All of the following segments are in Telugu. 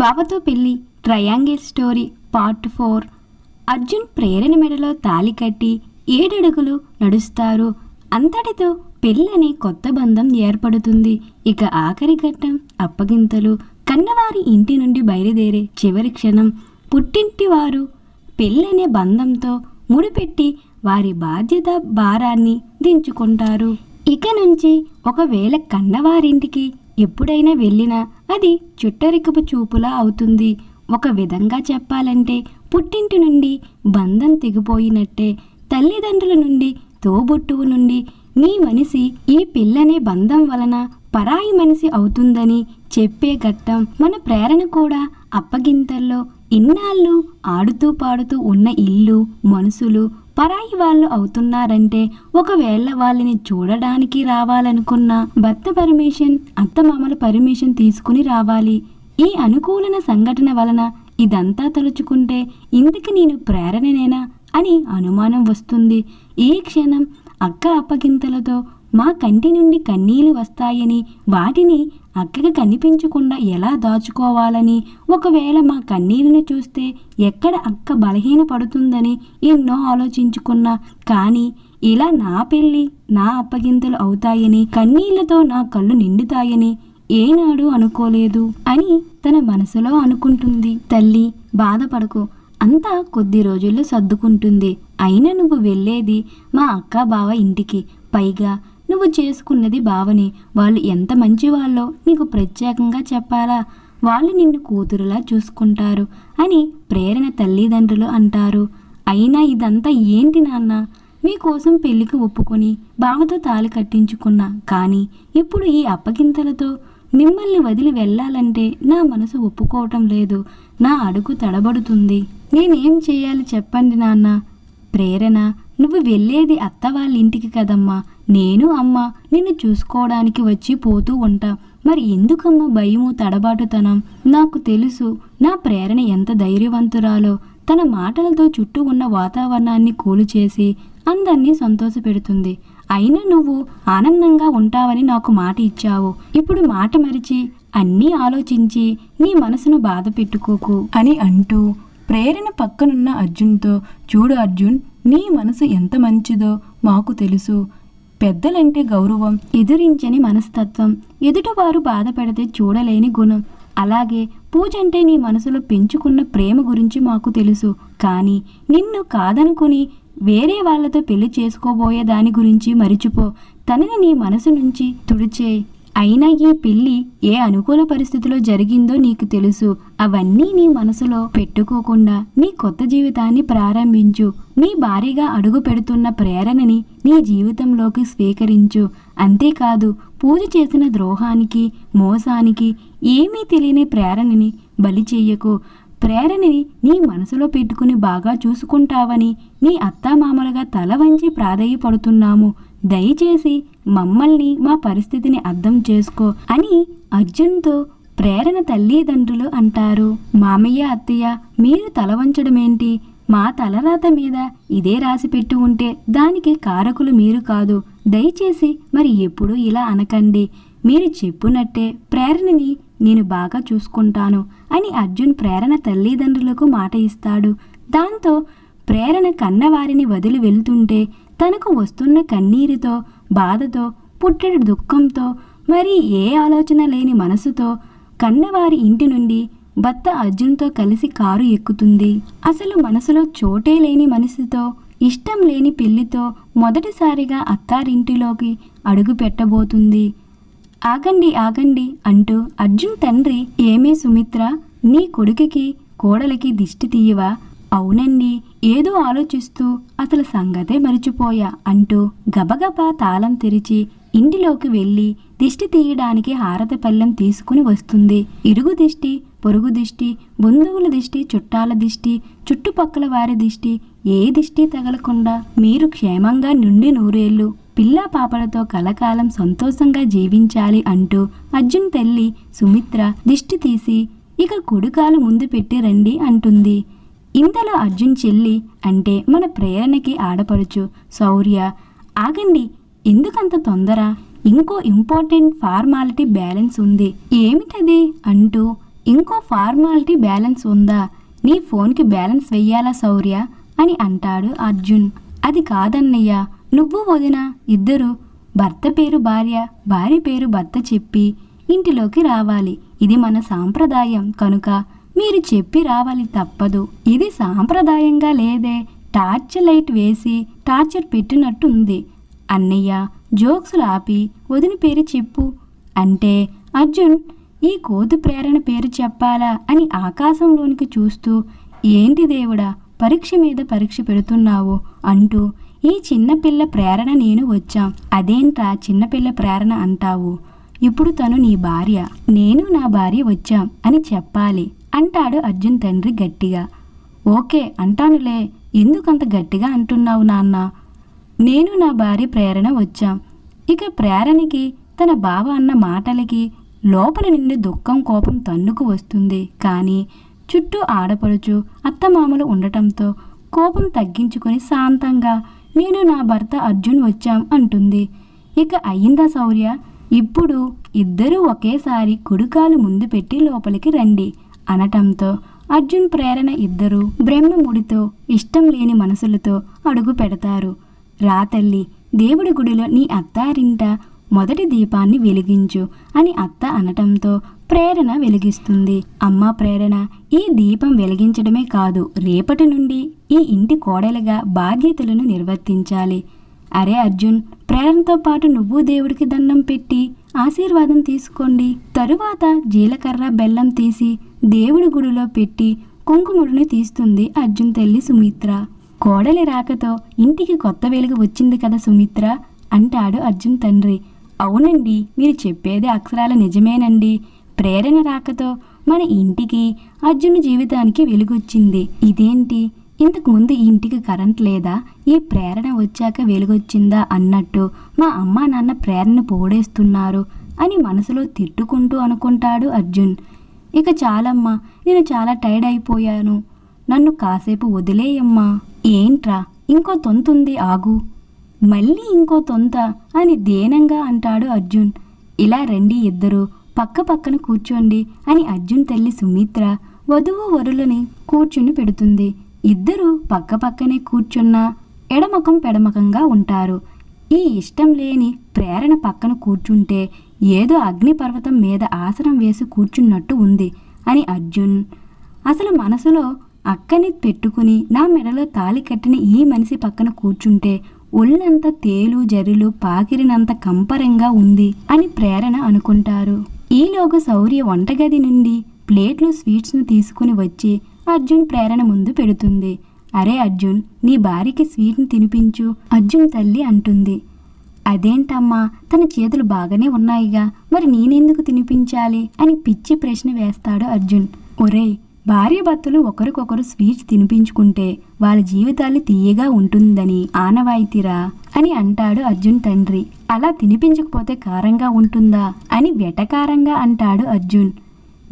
బావతో పెళ్ళి triangle story part four. Arjun Prerana మెడలో తాలి కట్టి ఏడడుగులు నడుస్తారు. అంతటితో పెళ్ళని కొత్త బంధం ఏర్పడుతుంది. ఇక ఆఖరి ఘట్టం అప్పగింతలు. కన్నవారి ఇంటి నుండి బయలుదేరే చివరి క్షణం. పుట్టింటి వారు పెళ్ళనే బంధంతో ముడిపెట్టి వారి బాధ్యత భారాన్ని దించుకుంటారు. ఇక నుంచి ఒకవేళ కన్నవారింటికి ఎప్పుడైనా వెళ్ళినా అది చుట్టరికపు చూపులా అవుతుంది. ఒక విధంగా చెప్పాలంటే పుట్టింటి నుండి బంధం తెగిపోయినట్టే. తల్లిదండ్రుల నుండి తోబుట్టువు నుండి మీ మనిషి ఈ పిల్లనే బంధం వలన పరాయి మనిషి అవుతుందని చెప్పే ఘట్టం మన ప్రేరణ కూడా అప్పగింతల్లో ఇన్నాళ్ళు ఆడుతూ పాడుతూ ఉన్న ఇల్లు మనుషులు పరాయి వాళ్ళు అవుతున్నారంటే ఒకవేళ వాళ్ళని చూడడానికి రావాలనుకున్న భర్త పర్మిషన్ అత్తమామల పర్మిషన్ తీసుకుని రావాలి. ఈ అనుకూలన సంఘటన వలన ఇదంతా తలుచుకుంటే ఇందుకు నేను ప్రేరణనేనా అని అనుమానం వస్తుంది. ఈ క్షణం అక్క అప్పగింతలతో మా కంటి నుండి కన్నీళ్ళు వస్తాయని వాటిని అక్కకి కనిపించకుండా ఎలా దాచుకోవాలని ఒకవేళ మా కన్నీళ్ళని చూస్తే ఎక్కడ అక్క బలహీన పడుతుందని ఎన్నో ఆలోచించుకున్నా. కానీ ఇలా నా పెళ్ళి నా అప్పగింతలు అవుతాయని కన్నీళ్ళతో నా కళ్ళు నిండుతాయని ఏనాడు అనుకోలేదు అని తన మనసులో అనుకుంటుంది. తల్లి బాధపడకు. అంతా కొద్ది రోజుల్లో సర్దుకుంటుంది. అయినా నువ్వు వెళ్ళేది మా అక్క బావ ఇంటికి. పైగా నువ్వు చేసుకున్నది బావని. వాళ్ళు ఎంత మంచి వాళ్ళో నీకు ప్రత్యేకంగా చెప్పాలా? వాళ్ళు నిన్ను కూతురులా చూసుకుంటారు అని ప్రేరణ తల్లిదండ్రులు అంటారు. అయినా ఇదంతా ఏంటి నాన్న? మీకోసం పెళ్ళికి ఒప్పుకొని బావతో తాళి కట్టించుకున్నా. కానీ ఇప్పుడు ఈ అప్పగింతలతో మిమ్మల్ని వదిలి వెళ్ళాలంటే నా మనసు ఒప్పుకోవటం లేదు. నా అడుగు తడబడుతుంది. నేనేం చేయాలి చెప్పండి నాన్న? ప్రేరణ నువ్వు వెళ్ళేది అత్త వాళ్ళ ఇంటికి కదమ్మా. నేను అమ్మ నిన్ను చూసుకోవడానికి వచ్చి పోతూ ఉంటా. మరి ఎందుకమ్మా భయము తడబాటుతనం? నాకు తెలుసు నా ప్రేరణ ఎంత ధైర్యవంతురాలో. తన మాటలతో చుట్టూ ఉన్న వాతావరణాన్ని కూలుచేసి అందరినీ సంతోషపెడుతుంది. అయినా నువ్వు ఆనందంగా ఉంటావని నాకు మాట ఇచ్చావు. ఇప్పుడు మాట మరిచి అన్నీ ఆలోచించి నీ మనసును బాధ పెట్టుకోకు అని అంటూ ప్రేరణ పక్కనున్న అర్జున్తో చూడు అర్జున్ నీ మనసు ఎంత మంచిదో మాకు తెలుసు. పెద్దలంటే గౌరవం ఎదురించని మనస్తత్వం. ఎదుటివారు బాధపడితే చూడలేని గుణం. అలాగే పూజ అంటే నీ మనసులో పెంచుకున్న ప్రేమ గురించి మాకు తెలుసు. కానీ నిన్ను కాదనుకుని వేరే వాళ్ళతో పెళ్ళి చేసుకోబోయే దాని గురించి మరిచిపో. తనని నీ మనసు నుంచి తుడిచేయి అయినా ఈ పెళ్ళి ఏ అనుకూల పరిస్థితిలో జరిగిందో నీకు తెలుసు. అవన్నీ నీ మనసులో పెట్టుకోకుండా నీ కొత్త జీవితాన్ని ప్రారంభించు. నీ భారీగా అడుగు పెడుతున్న ప్రేరణని నీ జీవితంలోకి స్వీకరించు. అంతేకాదు పూజ చేసిన ద్రోహానికి మోసానికి ఏమీ తెలియని ప్రేరణని బలి చెయ్యకు ప్రేరణని నీ మనసులో పెట్టుకుని బాగా చూసుకుంటావని నీ అత్తామామలుగా తల వంచి ప్రాధేయపడుతున్నాము. దయచేసి మమ్మల్ని మా పరిస్థితిని అర్థం చేసుకో అని అర్జున్తో ప్రేరణ తల్లిదండ్రులు అంటారు. మామయ్య అత్తయ్య మీరు తల వంచడమేంటి? మా తలరాత మీద ఇదే రాసి పెట్టి ఉంటే దానికి కారకులు మీరు కాదు. దయచేసి మరి ఎప్పుడు ఇలా అనకండి. మీరు చెప్పునట్టే ప్రేరణని నేను బాగా చూసుకుంటాను అని అర్జున్ ప్రేరణ తల్లిదండ్రులకు మాట ఇస్తాడు. దాంతో ప్రేరణ కన్నవారిని వదిలి వెళ్తుంటే తనకు వస్తున్న కన్నీరుతో బాధతో పుట్టెడు దుఃఖంతో మరి ఏ ఆలోచన లేని మనసుతో కన్నవారి ఇంటి నుండి భర్త అర్జున్తో కలిసి కారు ఎక్కుతుంది. అసలు మనసులో చోటే లేని మనసుతో ఇష్టం లేని పెళ్ళితో మొదటిసారిగా అత్తారింటిలోకి అడుగు పెట్టబోతుంది. ఆగండి ఆగండి అంటూ అర్జున్ తండ్రి ఏమే సుమిత్ర నీ కొడుకుకి కోడలికి దిష్టి తీయవా? అవునండి ఏదో ఆలోచిస్తూ అసలు సంగతే మరిచిపోయా అంటూ గబగబా తాళం తెరిచి ఇంటిలోకి వెళ్ళి దిష్టి తీయడానికి హారత పళ్ళెం తీసుకుని వస్తుంది. ఇరుగు దిష్టి పొరుగు దిష్టి బంధువుల దిష్టి చుట్టాల దిష్టి చుట్టుపక్కల వారి దిష్టి ఏ దిష్టి తగలకుండా మీరు క్షేమంగా నుండి నూరేళ్ళు పిల్లా పాపలతో కలకాలం సంతోషంగా జీవించాలి అంటూ అర్జున్ తల్లి సుమిత్ర దిష్టి తీసి ఇక కుడుకాలు ముందు పెట్టి రండి అంటుంది. ఇంతలో అర్జున్ చెల్లి అంటే మన ప్రేరణకి ఆడపడుచు. శౌర్య ఆగండి ఎందుకంత తొందర? ఇంకో ఇంపార్టెంట్ ఫార్మాలిటీ బ్యాలెన్స్ ఉంది. ఏమిటది? అంటూ ఇంకో ఫార్మాలిటీ బ్యాలెన్స్ ఉందా? నీ ఫోన్కి బ్యాలెన్స్ వెయ్యాలా శౌర్య? అని అంటాడు అర్జున్. అది కాదన్నయ్య నువ్వు వదిన ఇద్దరు భర్త పేరు భార్య భార్య పేరు భర్త చెప్పి ఇంటిలోకి రావాలి. ఇది మన సాంప్రదాయం కనుక మీరు చెప్పి రావాలి తప్పదు. ఇది సాంప్రదాయంగా లేదే. టార్చ్ లైట్ వేసి టార్చర్ పెట్టినట్టు ఉంది అన్నయ్య జోక్సులు ఆపి వదిన పేరు చెప్పు. అంటే అర్జున్ ఈ కోతి ప్రేరణ పేరు చెప్పాలా అని ఆకాశంలోనికి చూస్తూ ఏంటి దేవుడా పరీక్ష మీద పరీక్ష పెడుతున్నావు అంటూ ఈ చిన్నపిల్ల ప్రేరణ నేను వచ్చాం. అదేంట్రా చిన్నపిల్ల ప్రేరణ అంటావు? ఇప్పుడు తను నీ భార్య. నేను నా భార్య వచ్చాం అని చెప్పాలి. అంటాడు అర్జున్ తండ్రి గట్టిగా. ఓకే అంటానులే. ఎందుకంత గట్టిగా అంటున్నావు నాన్న? నేను నా భార్య ప్రేరణ వచ్చాం. ఇక ప్రేరణకి తన బావ అన్న మాటలకి లోపల నుండి దుఃఖం కోపం తన్నుకు వస్తుంది. కానీ చుట్టూ ఆడపడుచు అత్తమామలు ఉండటంతో కోపం తగ్గించుకొని శాంతంగా నేను నా భర్త అర్జున్ వచ్చాం అంటుంది. ఇక అయ్యిందా శౌర్య? ఇప్పుడు ఇద్దరూ ఒకేసారి కుడుకాలు ముందు పెట్టి లోపలికి రండి. అనటంతో అర్జున్ ప్రేరణ ఇద్దరు బ్రహ్మముడితో ఇష్టం లేని మనసులతో అడుగు పెడతారు. రా తల్లి దేవుడి గుడిలో నీ అత్తారింట మొదటి దీపాన్ని వెలిగించు అని అత్త అనటంతో ప్రేరణ వెలిగిస్తుంది. అమ్మ ప్రేరణ ఈ దీపం వెలిగించడమే కాదు రేపటి నుండి ఈ ఇంటి కోడలుగా బాధ్యతలను నిర్వర్తించాలి. అరే అర్జున్ ప్రేరణతో పాటు నువ్వు దేవుడికి దండం పెట్టి ఆశీర్వాదం తీసుకోండి. తరువాత జీలకర్ర బెల్లం తీసి దేవుడి గుడిలో పెట్టి కుంకుముడిని తీస్తుంది అర్జున్ తల్లి సుమిత్ర. కోడలి రాకతో ఇంటికి కొత్త వెలుగు వచ్చింది కదా సుమిత్ర? అంటాడు అర్జున్ తండ్రి. అవునండి మీరు చెప్పేది అక్షరాల నిజమేనండి. ప్రేరణ రాకతో మన ఇంటికి అర్జున్ జీవితానికి వెలుగొచ్చింది. ఇదేంటి? ఇంతకుముందు ఈ ఇంటికి కరెంట్ లేదా? ఈ ప్రేరణ వచ్చాక వెలుగొచ్చిందా అన్నట్టు మా అమ్మా నాన్న ప్రేరణ పోడేస్తున్నారు అని మనసులో తిట్టుకుంటూ అనుకుంటాడు అర్జున్. ఇక చాలమ్మా నేను చాలా టైర్డ్ అయిపోయాను. నన్ను కాసేపు వదిలేయమ్మా. ఏంట్రా ఇంకో తొంతుంది ఆగు. మళ్ళీ ఇంకో తొంత అని దేనంగా అంటాడు అర్జున్. ఇలా రండి ఇద్దరు పక్క పక్కన కూర్చోండి అని అర్జున్ తల్లి సుమిత్ర వధువు వరులని కూర్చుని పెడుతుంది. ఇద్దరు పక్క పక్కనే కూర్చున్నా ఎడమకం పెడమకంగా ఉంటారు. ఈ ఇష్టం లేని ప్రేరణ పక్కన కూర్చుంటే ఏదో అగ్నిపర్వతం మీద ఆసనం వేసి కూర్చున్నట్టు ఉంది అని అర్జున్. అసలు మనసులో అక్కని పెట్టుకుని నా మెడలో తాలి కట్టిన ఈ మనిషి పక్కన కూర్చుంటే ఒళ్ళంత తేలు జరులు పాకిరినంత కంపరంగా ఉంది అని ప్రేరణ అనుకుంటారు. ఈలోగా శౌర్య వంటగది నుండి ప్లేట్లు స్వీట్స్ను తీసుకుని వచ్చి అర్జున్ ప్రేరణ ముందు పెడుతుంది. అరే అర్జున్ నీ భార్యకి స్వీట్ని తినిపించు అర్జున్ తల్లి అంటుంది. అదేంటమ్మా తన చేతులు బాగానే ఉన్నాయిగా మరి నేనెందుకు తినిపించాలి అని పిచ్చి ప్రశ్న వేస్తాడు అర్జున్. ఒరేయ్ భార్యాభర్తలు ఒకరికొకరు స్వీట్స్ తినిపించుకుంటే వాళ్ళ జీవితాలు తీయగా ఉంటుందని ఆనవాయితీరా అని అంటాడు అర్జున్ తండ్రి. అలా తినిపించకపోతే కారంగా ఉంటుందా అని వెటకారంగా అంటాడు అర్జున్.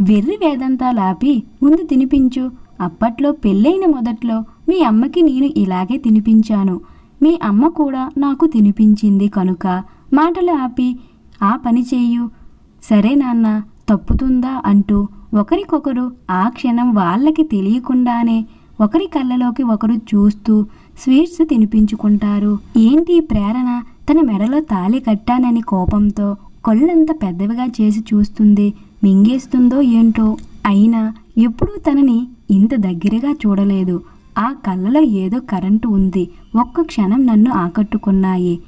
వెర్రి వేదంతా లాపి ముందు తినిపించు అప్పట్లో పెళ్ళైన మొదట్లో మీ అమ్మకి నేను ఇలాగే తినిపించాను. మీ అమ్మ కూడా నాకు తినిపించింది కనుక మాటలు ఆపి ఆ పని చేయు. సరే నాన్న తప్పుతుందా? అంటూ ఒకరికొకరు ఆ క్షణం వాళ్ళకి తెలియకుండానే ఒకరి కళ్ళలోకి ఒకరు చూస్తూ స్వీట్స్ తినిపించుకుంటారు. ఏంటి ప్రేరణ? తన మెడలో తాళి కట్టానని కోపంతో కొళ్ళంత పెద్దవిగా చేసి చూస్తుంది. మింగేస్తుందో ఏంటో? అయినా ఎప్పుడూ తనని ఇంత దగ్గరగా చూడలేదు. ఆ కళ్ళలో ఏదో కరెంటు ఉంది. ఒక్క క్షణం నన్ను ఆకట్టుకున్నాయి.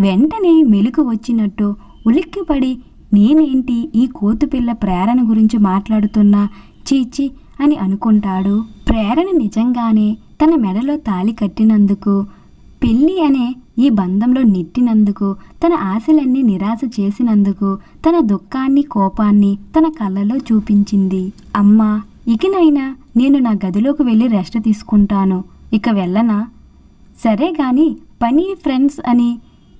వెంటనే మెలకు వచ్చినట్టు ఉలిక్కిపడి నేనేంటి ఈ కోతుపిల్ల ప్రేరణ గురించి మాట్లాడుతున్నా? చీచి అని అనుకుంటాడు. ప్రేరణ నిజంగానే తన మెడలో తాలి కట్టినందుకు పెళ్ళి అనే ఈ బంధంలో నెట్టినందుకు తన ఆశలన్నీ నిరాశ చేసినందుకు తన దుఃఖాన్ని కోపాన్ని తన కళ్ళలో చూపించింది. అమ్మా ఇకనైనా నేను నా గదిలోకి వెళ్ళి రెస్ట్ తీసుకుంటాను. ఇక వెళ్ళనా? సరే గాని పని ఫ్రెండ్స్ అని.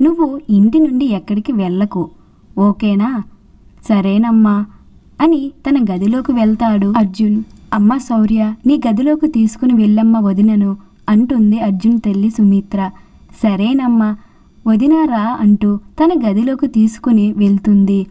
నువ్వు ఇంటి నుండి ఎక్కడికి వెళ్ళకు. ఓకేనా? సరేనమ్మా అని తన గదిలోకి వెళ్తాడు. అర్జున్ అమ్మ శౌర్య నీ గదిలోకి తీసుకుని వెళ్ళమ్మ వదినను అంటుంది అర్జున్ తల్లి సుమిత్ర. సరేనమ్మా వదినారా అంటూ తన గదిలోకి తీసుకుని వెళ్తుంది.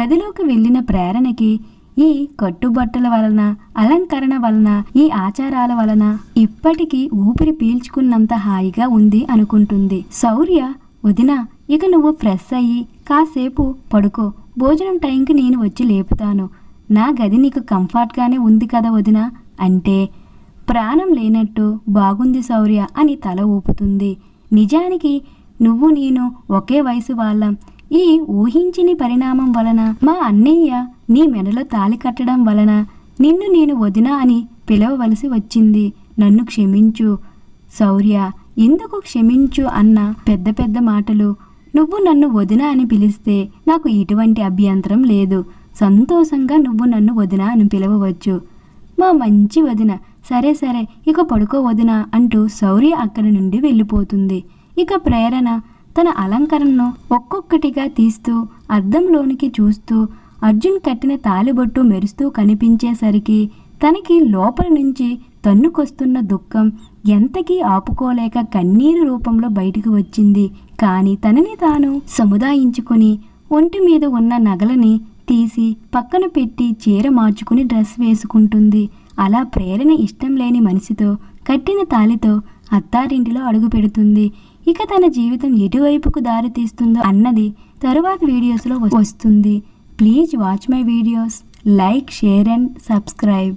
గదిలోకి వెళ్ళిన ప్రేరణకి ఈ కట్టుబట్టల వలన అలంకరణ వలన ఈ ఆచారాల వలన ఇప్పటికీ ఊపిరి పీల్చుకున్నంత హాయిగా ఉంది అనుకుంటుంది. శౌర్య వదిన ఇక నువ్వు ఫ్రెష్ అయ్యి కాసేపు పడుకో. భోజనం టైంకి నేను వచ్చి లేపుతాను. నా గది నీకు కంఫర్ట్గానే ఉంది కదా వదిన? అంటే ప్రాణం లేనట్టు బాగుంది శౌర్య అని తల ఊపుతుంది. నిజానికి నువ్వు నేను ఒకే వయసు వాళ్ళం. ఈ ఊహించని పరిణామం వలన మా అన్నయ్య నీ మెడలో తాళి కట్టడం వలన నిన్ను నేను వదిన అని పిలవవలసి వచ్చింది. నన్ను క్షమించు. శౌర్య ఎందుకు క్షమించు అన్న పెద్ద పెద్ద మాటలు. నువ్వు నన్ను వదిన అని పిలిస్తే నాకు ఎటువంటి అభ్యంతరం లేదు. సంతోషంగా నువ్వు నన్ను వదిన అని పిలవవచ్చు. మా మంచి వదిన సరే సరే ఇక పడుకో వదిన అంటూ శౌర్య అక్కడి నుండి వెళ్ళిపోతుంది. ఇక ప్రేరణ తన అలంకరణను ఒక్కొక్కటిగా తీస్తూ అద్దంలోనికి చూస్తూ అర్జున్ కట్టిన తాలిబొట్టు మెరుస్తూ కనిపించేసరికి తనకి లోపల నుంచి తన్నుకొస్తున్న దుఃఖం ఎంతకీ ఆపుకోలేక కన్నీరు రూపంలో బయటకు వచ్చింది. కానీ తనని తాను సముదాయించుకుని ఒంటి మీద ఉన్న నగలని తీసి పక్కన పెట్టి చీర మార్చుకుని డ్రెస్ వేసుకుంటుంది. అలా ప్రేరణ ఇష్టం లేని మనిషితో కట్టిన తాలితో అత్తారింటిలో అడుగు పెడుతుంది. ఇక తన జీవితం ఎటువైపుకు దారి తీస్తుందో అన్నది తరువాత వీడియోస్లో వస్తుంది. Please watch my videos. Like share and subscribe.